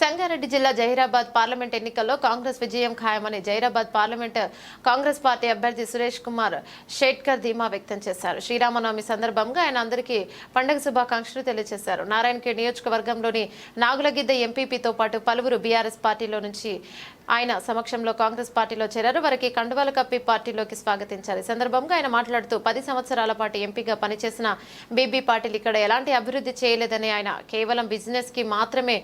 సంగారెడ్డి జిల్లా జహీరాబాద్ పార్లమెంట్ ఎన్నికల్లో కాంగ్రెస్ విజయం ఖాయమని జహీరాబాద్ పార్లమెంట్ కాంగ్రెస్ పార్టీ అభ్యర్థి సురేష్ కుమార్ షేట్కర్ ధీమా వ్యక్తం చేశారు. శ్రీరామనవమి సందర్భంగా ఆయన అందరికీ పండుగ శుభాకాంక్షలు తెలియజేశారు. నారాయణఖేడ్ నియోజకవర్గంలోని నాగులగిద్ద ఎంపీపీతో పాటు పలువురు బీఆర్ఎస్ పార్టీలో నుంచి ఆయన సమక్షంలో కాంగ్రెస్ పార్టీలో చేరారు. వారికి కండువాల కప్పి పార్టీలోకి స్వాగతించారు. ఈ సందర్భంగా ఆయన మాట్లాడుతూ పది సంవత్సరాల పాటు ఎంపీగా పనిచేసిన బీబీ పాటిల్ ఇక్కడ ఎలాంటి అభివృద్ధి చేయలేదని ఆయన కేవలం బిజినెస్కి మాత్రమే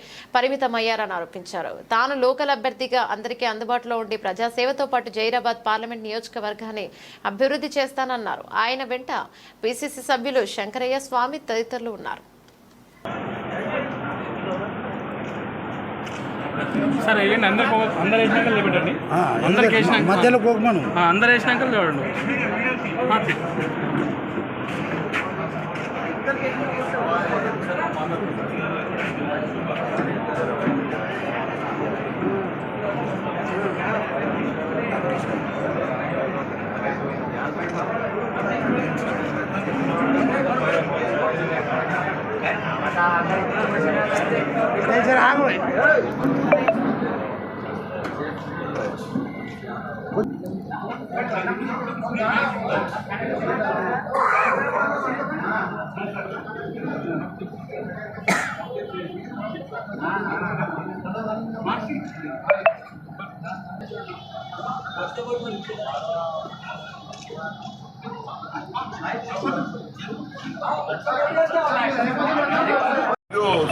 పరిమితమయ్యారని ఆరోపించారు. తాను లోకల్ అభ్యర్థిగా అందరికీ అందుబాటులో ఉండి ప్రజాసేవతో పాటు జైరాబాద్ పార్లమెంట్ నియోజకవర్గాన్ని అభివృద్ధి చేస్తానన్నారు. ఆయన వెంట పిసిసి సభ్యులు శంకరయ్య స్వామి తదితరులు ఉన్నారు. సరే వేయండి అందరు పో- అందరు వేసినాక నిలబెట్టండి ఆ, అందరికి వేసినాక మధ్యలో పోకమను ఆ, అందరు వేసినాక చూడండి ఈరోజు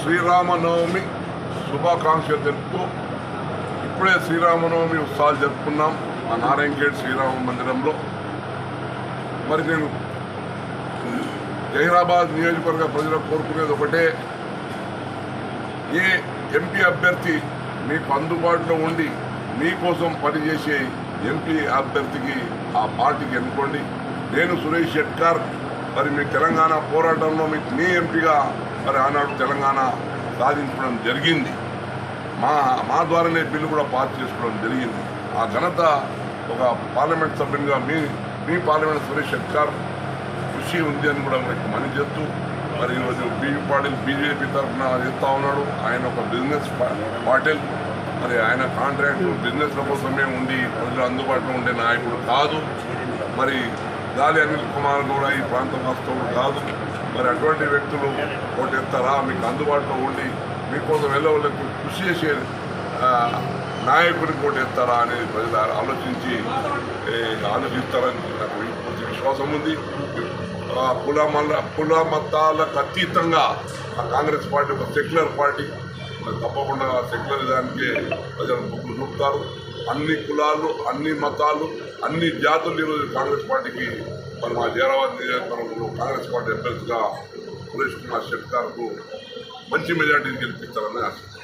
శ్రీరామనవమి శుభాకాంక్షలు తెలుపుతూ ఇప్పుడే శ్రీరామనవమి ఉత్సవాలు జరుపుకున్నాం మా నారాయణగేట్ శ్రీరామ మందిరంలో. మరి నేను జహీరాబాద్ నియోజకవర్గ ప్రజలకు కోరుకునేది ఒకటే ఏ ఎంపీ అభ్యర్థి మీకు అందుబాటులో ఉండి మీకోసం పనిచేసే ఎంపీ అభ్యర్థికి ఆ పార్టీకి ఎన్నుకోండి. నేను సురేష్ షెట్కర్ మరి మీ తెలంగాణ పోరాటంలో మీ మీ ఎంపీగా మరి ఆనాడు తెలంగాణ సాధించడం జరిగింది. మా మా ద్వారానే బిల్లు కూడా పాస్ చేసుకోవడం జరిగింది. ఆ ఘనత ఒక పార్లమెంట్ సభ్యునిగా మీ మీ పార్లమెంట్ సురేష్ షెట్కర్ కృషి ఉంది అని కూడా మీకు మనీ చేస్తూ మరి ఈరోజు బీవీ పాటిల్ బీజేపీ తరఫున చెప్తా ఉన్నాడు. ఆయన ఒక బిజినెస్ పాటిల్. మరి ఆయన కాంట్రాక్ట్ బిజినెస్ల కోసమే ఉండి ప్రజలు అందుబాటులో ఉండే నాయకుడు కాదు. మరి గాలి అనిల్ కుమార్ కూడా ఈ ప్రాంతం వాస్తవుడు కాదు. మరి అటువంటి వ్యక్తులు ఓటెత్తారా మీకు అందుబాటులో ఉండి మీకోసం వెళ్ళవలకు కృషి చేసే నాయకుడిని నాయకుడికి ఓటెత్తారా అనేది ప్రజలు ఆలోచించి ఆలోచిస్తారని నాకు పూర్తి విశ్వాసం ఉంది. ఆ, కుల మల్ల కుల మతాలకు అతీతంగా ఆ కాంగ్రెస్ పార్టీ ఒక సెక్యులర్ పార్టీ. మరి తప్పకుండా సెక్యులరిజానికి ప్రజలు మొగ్గు చూపుతారు అన్ని కులాలు అన్ని మతాలు అన్ని జాతులు ఈరోజు కాంగ్రెస్ పార్టీకి మరి మా జీరాబాద్ నియోజకవర్గంలో కాంగ్రెస్ పార్టీ అభ్యర్థిగా సురేష్ కుమార్ షెట్కార్కు మంచి మెజార్టీని గెలిపిస్తారని ఆశిస్తున్నాను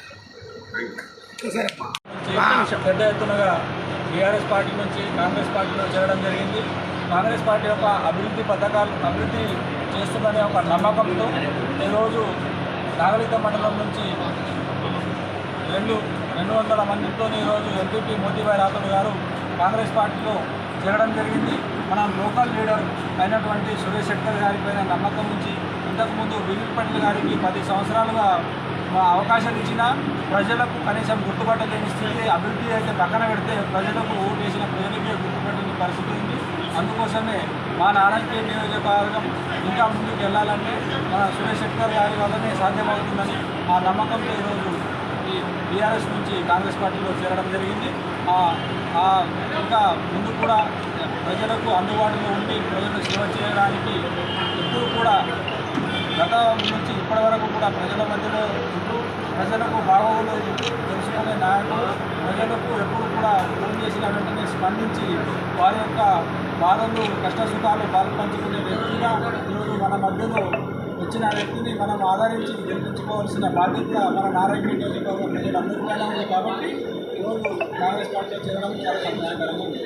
పెద్ద ఎత్తునగా టీఆర్ఎస్ పార్టీ నుంచి కాంగ్రెస్ పార్టీలో చేరడం జరిగింది. కాంగ్రెస్ పార్టీ యొక్క అభివృద్ధి పథకాలు అభివృద్ధి చేస్తుందనే ఒక నమ్మకంతో ఈరోజు నాగరిక మండలం నుంచి రెండు రెండు వందల మందితో ఈరోజు ఎంపీపీ మోతీబాయి రాథోడ్ గారు కాంగ్రెస్ పార్టీలో చేరడం జరిగింది. మన లోకల్ లీడర్ అయినటువంటి సురేష్ శెట్టర్ గారి పైన నమ్మకం ఉంచి ఇంతకుముందు వివిల్ పండ్ల గారికి పది సంవత్సరాలుగా మా అవకాశం ఇచ్చినా ప్రజలకు కనీసం గుర్తుపట్టలేని స్థితి అభివృద్ధి అయితే పక్కన పెడితే ప్రజలకు ఓటు వేసిన ప్రజలకే గుర్తుపట్టని పరిస్థితి ఉంది. అందుకోసమే మా నారాయణపేట నియోజకవర్గం ఇంకా ముందుకు వెళ్ళాలంటే మన సురేష్ శెట్టర్ గారి వల్లనే సాధ్యమవుతుందని ఆ నమ్మకంతో ఈరోజు బీఆర్ఎస్ నుంచి కాంగ్రెస్ పార్టీలో చేరడం జరిగింది. ఆ- ఇంకా ముందు కూడా ప్రజలకు అందుబాటులో ఉండి ప్రజలకు సేవ చేయడానికి ఎప్పుడు కూడా గత నుంచి ఇప్పటి వరకు కూడా ప్రజల మధ్యలో ఉంటూ ప్రజలకు బాగోగులు తెలుసుకునే నాయకులు ప్రజలకు ఎప్పుడు కూడా ఫోన్ చేసిన వెంటనే స్పందించి వారి యొక్క బాధలు కష్టసుఖాలు సుఖాలు పంచుకునే వ్యక్తిగా ఈరోజు మన మధ్యలో ఇచ్చిన వ్యక్తిని మనం ఆదరించి గెలిపించుకోవాల్సిన బాధ్యత మన నారాయణ నియోజకవర్గ ప్రజలందరిపైన ఉంది కాబట్టి ఈరోజు కాంగ్రెస్ పార్టీలో చేరడం చాలా సంతోషకరంగా ఉంది.